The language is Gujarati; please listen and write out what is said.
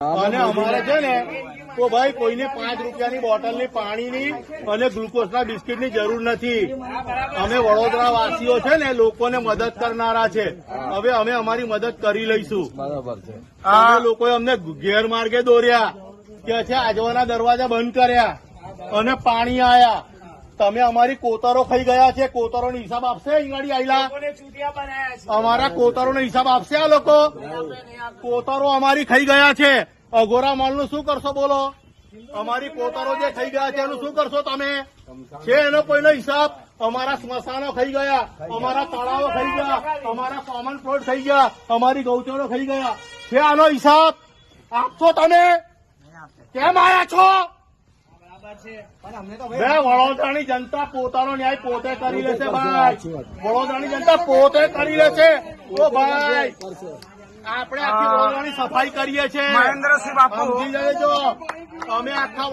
અને અમારે છે ને તો ભાઈ કોઈને પાંચ રૂપિયાની બોટલની પાણીની અને ગ્લુકોઝના બિસ્કીટની જરૂર નથી. અમે વડોદરા વાસીઓ છે ને લોકોને મદદ કરનારા છે. હવે અમે અમારી મદદ કરી લઈશું. બરાબર છે. આ લોકોએ અમને ગેરમાર્ગે દોર્યા. કે છે આજવાના દરવાજા બંધ કર્યા. અને પાણી આયા. તમે અમારી કોતરો ખાઈ ગયા છે કોતરોનો હિસાબ આપશે ઈંગાડી આયલા? અમારા કોતરોનો હિસાબ આપશે આ લોકો? કોતરો અમારી ખાઈ ગયા છે. અઘોરા માલનું શું કરશો બોલો? અમારી કોતરો જે ખાઈ ગયા છે એનું શું કરશો તમે? છે એનો કોઈનો હિસાબ? અમારા સ્મશાનો ખાઈ ગયા અમારા તળાવો ખાઈ ગયા અમારા કોમન પ્લોટ ખાઈ ગયા અમારી ગૌચરો ખાઈ ગયા. છે આનો હિસાબ? આપશો તમે? કેમ આયા છો? બે વડોદરાની જનતા પોતાનો ન્યાય પોતે કરી લેશે ભાઈ. વડોદરાની જનતા પોતે કરી લેશે. ઓ ભાઈ. આપણે આખી વડોદરાની સફાઈ કરીએ છીએ. મહેન્દ્રસિંહ બાપુ. સમજી અમે આખા